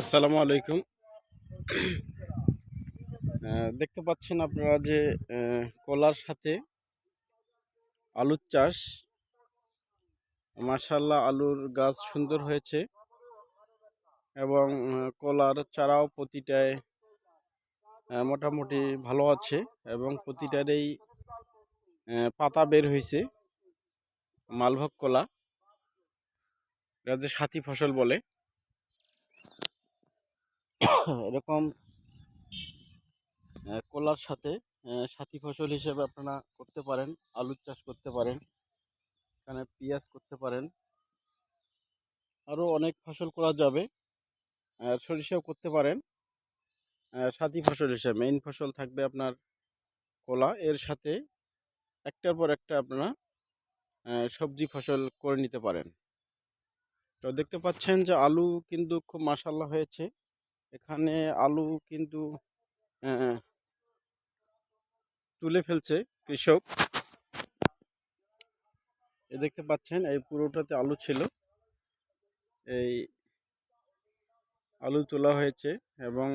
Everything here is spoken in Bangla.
আসসালামু আলাইকুম। দেখতে পাচ্ছেন আপনারা যে কলার সাথে আলুর চাষ। মাশাল্লাহ আলুর গাছ সুন্দর হয়েছে এবং কলার চারাও প্রতিটায় মোটামুটি ভালো আছে এবং প্রতিটারেই পাতা বের হয়েছে, মালভোগ কলা যে সাথী ফসল বলে। এরকম কলার সাথে সাথী ফসল হিসেবে আপনারা করতে পারেন, আলুর চাষ করতে পারেন, এখানে পেঁয়াজ করতে পারেন আরও অনেক ফসল করা যাবে সরিষাও করতে পারেন সাথী ফসল হিসেবে মেইন ফসল থাকবে আপনার কলা, এর সাথে একটার পর একটা আপনারা সবজি ফসল করে নিতে পারেন। তো দেখতে পাচ্ছেন যে আলু কিন্তু খুব মাসাল্লাহ হয়েছে। এখানে আলু কিন্তু তুলে ফেলছে কৃষক। এ দেখতে পাচ্ছেন, এই পুরোটাতে আলু ছিল। এই আলু তোলা হয়েছে এবং